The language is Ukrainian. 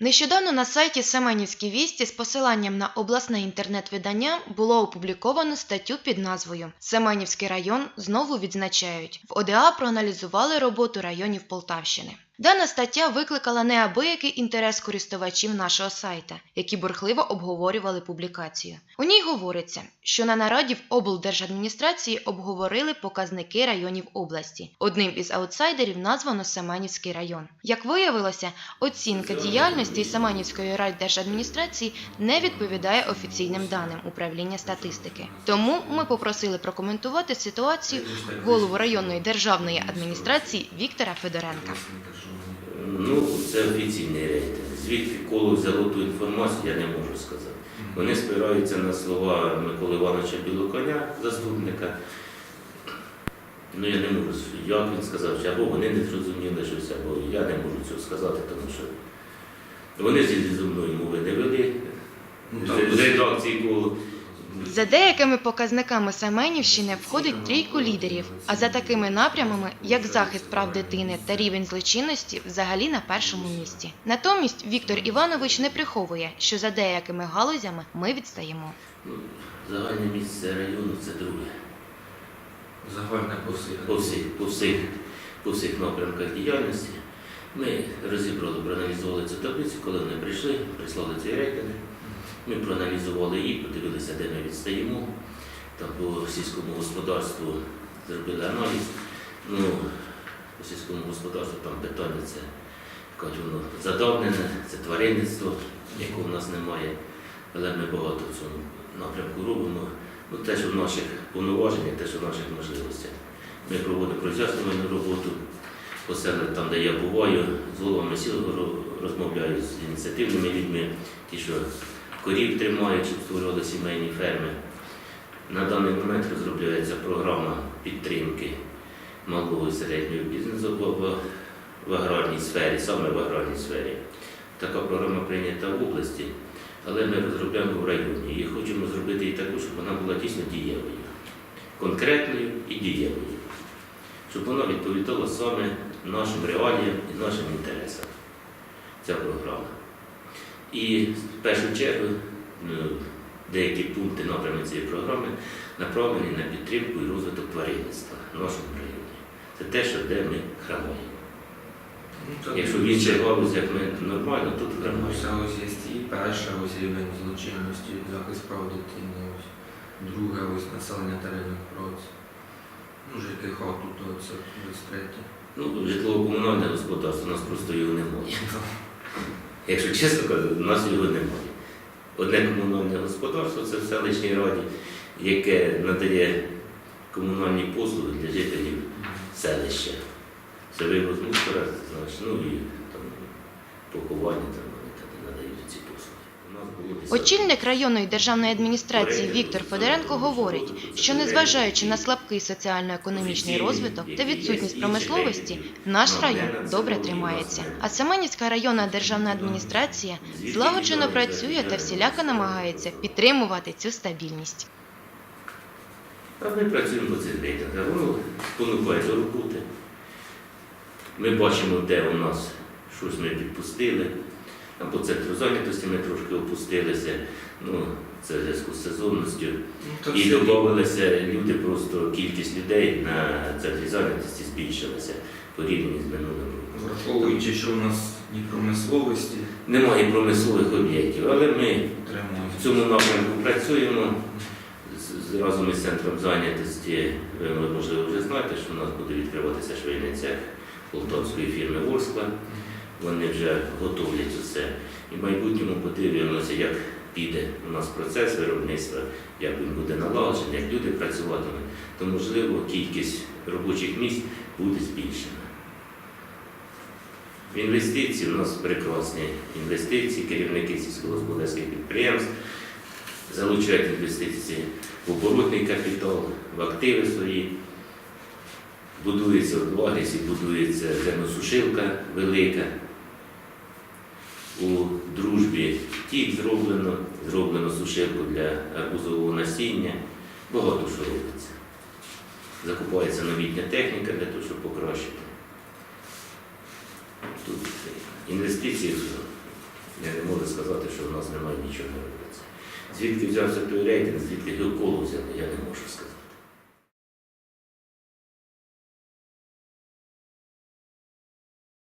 Нещодавно на сайті Семенівські вісті з посиланням на обласне інтернет-видання було опубліковано статтю під назвою Семенівський район знову відзначають. В ОДА проаналізували роботу районів Полтавщини. Дана стаття викликала неабиякий інтерес користувачів нашого сайта, які бурхливо обговорювали публікацію. У ній говориться, що на нараді в облдержадміністрації обговорили показники районів області. Одним із аутсайдерів названо Семенівський район. Як виявилося, оцінка діяльності Семенівської райдержадміністрації не відповідає офіційним даним управління статистики. Тому ми попросили прокоментувати ситуацію голову районної державної адміністрації Віктора Федоренка. Ну, це офіційний рейтинг. Звідки коло взяло ту інформацію, я не можу сказати. Вони спираються на слова Миколи Івановича Білоконя, заступника. Ну, я не можу, як він сказав, чи або вони не зрозуміли щось, або я не можу цього сказати, тому що вони зі мною мови не вели. З редакції коло. За деякими показниками Семенівщини входить трійку лідерів, а за такими напрямами, як захист прав дитини та рівень злочинності, взагалі на першому місці. Натомість Віктор Іванович не приховує, що за деякими галузями ми відстаємо. Ну, загальне місце району це друге. Загальне по всіх. по всіх, по всіх, по всіх напрямках діяльності. Ми розібрали, проаналізували цю таблицю, коли вони прийшли, прислали цей рейтинг. Ми проаналізували її, подивилися, де ми відстаємо. Там по сільському господарству зробили аналіз. Ну, по сільському господарству там питання це воно задавнене, це тваринництво, якого в нас немає. Але ми багато в цьому напрямку робимо. Ну, те, що в наших повноваженнях, те, що в наших можливостях. Ми проводимо роз'яснювальну роботу по селах, там, де я буваю, з головами сіл розмовляю з ініціативними людьми, ті, що корів тримають, щоб створювали сімейні ферми. На даний момент розробляється програма підтримки малого і середнього бізнесу в аграрній сфері, саме в аграрній сфері. Така програма прийнята в області, але ми розробляємо в районі і хочемо зробити її таку, щоб вона була дійсно дієвою, конкретною і дієвою, щоб вона відповідала саме нашим реаліям і нашим інтересам. Ця програма. І в першу чергу ну, деякі пункти напряму цієї програми направлені на підтримку і розвиток тваринництва в нашому районі. Це те, що де ми храмаємо. Ну, Якщо в інших галузях ми нормально, тут Тому храмаємо. ось є і перше ось рівень злочинності, захист прав дитини, ось друге ось населення теренів праці. Ну, жити хату, то це ось третє. Ну, житлово-комунальне господарство, у нас просто його немає. Якщо чесно кажучи, у нас його немає. Одне комунальне господарство це в селищній раді, яке надає комунальні послуги для жителів селища. Це вивоз мусора, значить, ну і там поховання там вони там надають ці послуги. У нас було десятки. Очільник районної державної адміністрації Віктор Федоренко говорить, що незважаючи на слабкий соціально-економічний розвиток та відсутність промисловості, наш район добре тримається. А Семенівська районна державна адміністрація злагоджено працює та всіляко намагається підтримувати цю стабільність. А ми працюємо по цих рейтингах. Воно спонукає до роботи. Ми бачимо, де у нас щось ми підпустили. По центру зайнятості ми трошки опустилися. Ну, це в зв'язку з сезонністю. Ну, І додавалися люди, просто кількість людей на центрі зайнятості збільшилася порівняно з минулим роком. Враховуючи, що у нас ні промисловості Немає промислових об'єктів, але ми тримають. в цьому напрямку працюємо. Разом із центром зайнятості, ви можливо вже знаєте, що у нас буде відкриватися швейний цех полтавської фірми Ворскла. Вони вже готовлять усе. І в майбутньому подивимося, як піде у нас процес виробництва, як він буде налагоджений, як люди працюватимуть, то можливо кількість робочих місць буде збільшена. В інвестиції у нас прекрасні інвестиції, керівники сільськогосподарських підприємств залучають інвестиції в оборотний капітал, в активи свої. Будується в будується зерносушилка велика. У дружбі тік зроблено, зроблено сушилку для арбузового насіння. Багато що робиться. Закупається новітня техніка для того, щоб покращити. Тут інвестиції я не можу сказати, що в нас немає нічого не робиться. Звідки взявся той рейтинг, звідки його коло взяли, я